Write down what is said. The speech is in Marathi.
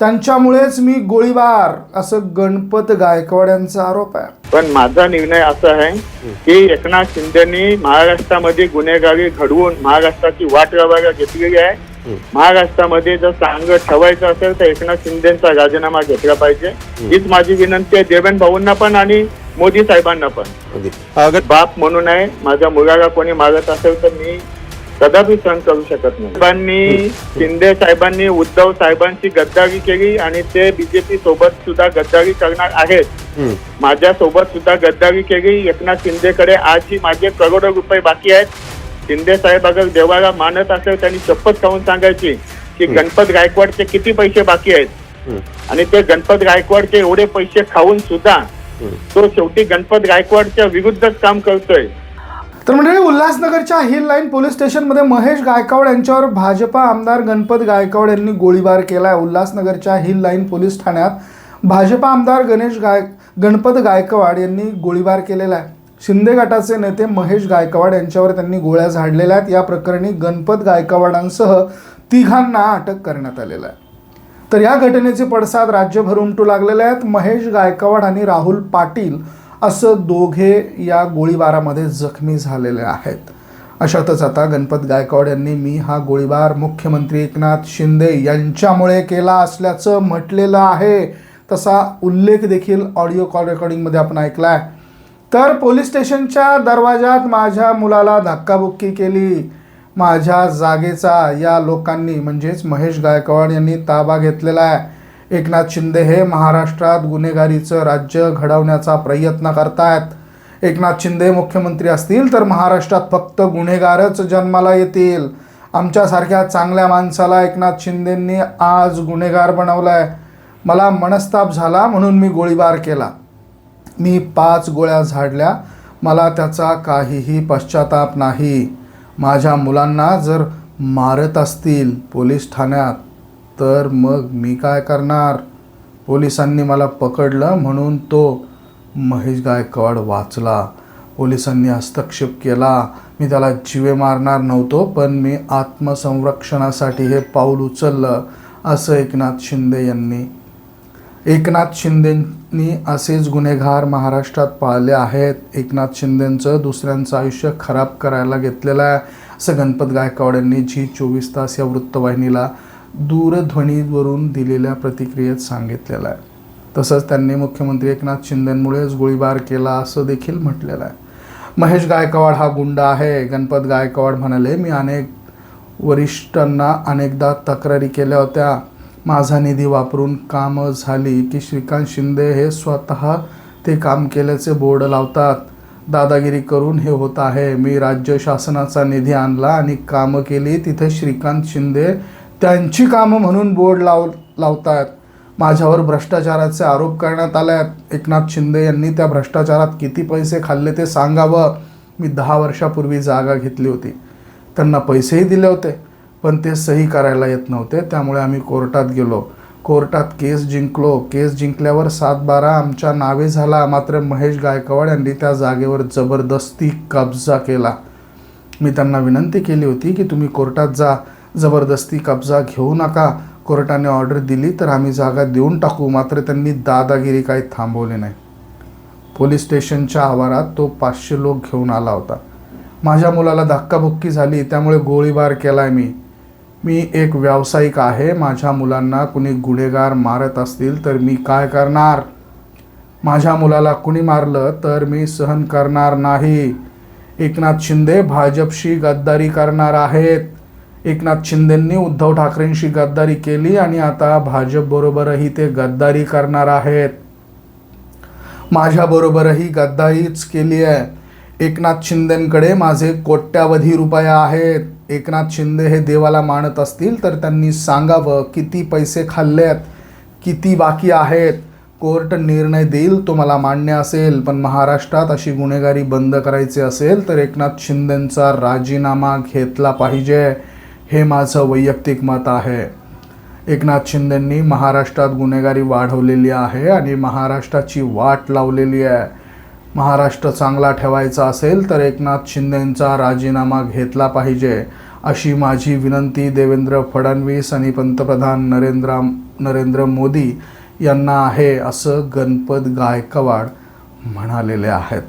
त्यांच्यामुळेच मी गोळीबार असं गणपत गायकवाड यांचा आरोप आहे. पण माझा निर्णय असा आहे की एकनाथ शिंदेनी महाराष्ट्रामध्ये गुन्हेगारी घडवून महाराष्ट्राची वाट रवायला घेतलेली आहे. महाराष्ट्रामध्ये जर चांगलं ठेवायचं असेल तर एकनाथ शिंदेचा राजीनामा घेतला पाहिजे. हीच माझी विनंती आहे. देवेंद्र भाऊंना पण आणि मोदी साहेबांना पण. बाप म्हणून आहे. माझ्या मुलाला कोणी मारत असेल तर मी कदापि सहन करू शकत नाही. साहेबांनी शिंदे साहेबांनी उद्धव साहेबांची गद्दारी केली आणि ते बीजेपी सोबत सुद्धा गद्दारी करणार आहेत. माझ्या सोबत सुद्धा गद्दारी केली. एकनाथ शिंदेकडे आजही माझे करोडो रुपये बाकी आहेत. शिंदे साहेब अगर देवाला मानत असेल त्यांनी शपथ खाऊन सांगायची की गणपत गायकवाडचे किती पैसे बाकी आहेत. आणि ते गणपत गायकवाडचे एवढे पैसे खाऊन सुद्धा. तो शेवटी गणपत गायकवाडच्या विरुद्धच काम करतोय. तर म्हणजे उल्हासनगरच्या हिल लाईन पोलीस स्टेशनमध्ये महेश गायकवाड यांच्यावर भाजपा आमदार गणपत गायकवाड यांनी गोळीबार केला आहे उल्हासनगरच्या हिल लाईन पोलीस ठाण्यात भाजपा आमदार गणेश गाय गणपत गायकवाड यांनी गोळीबार केलेला आहे शिंदे गटाचे नेते महेश गायकवाड यांच्यावर त्यांनी गोळ्या झाडलेल्या आहेत. या प्रकरणी गणपत गायकवाडांसह तिघांना अटक करण्यात आलेला आहे. तर या घटनेचे पडसाद राज्यभर उमटू लागलेले आहेत. महेश गायकवाड आणि राहुल पाटील असं दोघे या गोळीबारामध्ये जखमी झालेले आहेत. अशातच आता गणपत गायकवाड यांनी मी हा गोळीबार मुख्यमंत्री एकनाथ शिंदे यांच्यामुळे केला असल्याचं म्हटलेलं आहे. तसा उल्लेख देखील ऑडिओ कॉल रेकॉर्डिंगमध्ये आपण ऐकला आहे तर पोलीस स्टेशनच्या दरवाजात माझ्या मुलाला धक्काबुक्की केली. माझ्या जागेचा या लोकांनी म्हणजेच महेश गायकवाड यांनी ताबा घेतलेला आहे. एकनाथ शिंदे हे महाराष्ट्रात गुन्हेगारीचं राज्य घडवण्याचा प्रयत्न करतायत. एकनाथ शिंदे मुख्यमंत्री असतील तर महाराष्ट्रात फक्त गुन्हेगारच जन्माला येतील. आमच्यासारख्या चांगल्या माणसाला एकनाथ शिंदेंनी आज गुन्हेगार बनवलाय. मला मनस्ताप झाला म्हणून मी गोळीबार केला. मी पाच गोळ्या झाडल्या. मला त्याचा काहीही पश्चाताप नाही. माझ्या मुलांना जर मारत असतील पोलीस ठाण्यात तर मग मी काय करणार? पोलिसांनी मला पकडलं म्हणून तो महेश गायकवाड वाचला. पोलिसांनी हस्तक्षेप केला. मी त्याला जीवे मारणार नव्हतो पण मी आत्मसंरक्षणासाठी हे पाऊल उचललं असं एकनाथ शिंदे यांनी. एकनाथ शिंदेंनी असेच गुन्हेगार महाराष्ट्रात पाळले आहेत. एकनाथ शिंदेंचं दुसऱ्यांचं आयुष्य खराब करायला घेतलेलं आहे असं गणपत गायकवाड यांनी झी चोवीस तास या वृत्तवाहिनीला दूरध्वनीवरून दिलेल्या प्रतिक्रियेत सांगितलेलं आहे. तसंच त्यांनी मुख्यमंत्री एकनाथ शिंदेंमुळेच गोळीबार केला असं देखील म्हटलेलं आहे. महेश गायकवाड हा गुंड आहे. गणपत गायकवाड म्हणाले मी अनेक वरिष्ठांना अनेकदा तक्रारी केल्या होत्या. माझा निधी वापरून कामं झाली की श्रीकांत शिंदे हे स्वतः ते काम केल्याचे बोर्ड लावतात. दादागिरी करून हे होत आहे. मी राज्य शासनाचा निधी आणला आणि कामं केली. तिथे श्रीकांत शिंदे त्यांची कामं म्हणून बोर्ड लाव लावतात. माझ्यावर भ्रष्टाचाराचे आरोप करण्यात आले आहेत एकनाथ शिंदे यांनी त्या भ्रष्टाचारात किती पैसे खाल्ले ते सांगावं? मी दहा वर्षापूर्वी जागा घेतली होती. त्यांना पैसेही दिले होते पण ते सही करायला येत नव्हते. त्यामुळे आम्ही कोर्टात गेलो. कोर्टात केस जिंकलो. केस जिंकल्यावर सात बारा आमच्या नावे झाला. मात्र महेश गायकवाड यांनी त्या जागेवर जबरदस्ती कब्जा केला. मी त्यांना विनंती केली होती की तुम्ही कोर्टात जा. जबरदस्ती कब्जा घेऊ नका. कोर्टाने ऑर्डर दिली तर आम्ही जागा देऊन टाकू. मात्र त्यांनी दादागिरी काही थांबवली नाही. पोलीस स्टेशनच्या आवारात तो पाचशे लोक घेऊन आला होता. माझ्या मुलाला धक्काबुक्की झाली त्यामुळे गोळीबार केलाय मी. मी एक व्यावसायिक आहे. माझ्या मुलांना कुणी गुन्हेगार मारत असतील तर मी काय करणार? माझ्या मुलाला कुणी मारलं तर मी सहन करणार नाही. एकनाथ शिंदे भाजपशी गद्दारी करणार आहेत. एकनाथ शिंदेंनी उद्धव ठाकरेंशी गद्दारी केली आणि आता भाजपबरोबरही ते गद्दारी करणार आहेत. माझ्याबरोबरही गद्दारीच केली आहे. एकनाथ शिंदेंकडे माझे कोट्यावधी रुपये आहेत. एकनाथ शिंदे हे देवाला मानत असतील तर त्यांनी सांगावं किती पैसे खाल्ले आहेत किती बाकी आहेत? कोर्ट निर्णय देईल तो मला मान्य असेल पण महाराष्ट्रात अशी गुन्हेगारी बंद करायची असेल तर एकनाथ शिंदेंचा राजीनामा घेतला पाहिजे. हे माझं वैयक्तिक मत आहे. एकनाथ शिंदेंनी महाराष्ट्रात गुन्हेगारी वाढवलेली आहे आणि महाराष्ट्राची वाट लावलेली आहे. महाराष्ट्र चांगला ठेवायचा असेल तर एकनाथ शिंदेंचा राजीनामा घेतला पाहिजे अशी माझी विनंती देवेंद्र फडणवीस आणि पंतप्रधान नरेंद्र नरेंद्र मोदी यांना आहे असं गणपत गायकवाड म्हणालेले आहेत.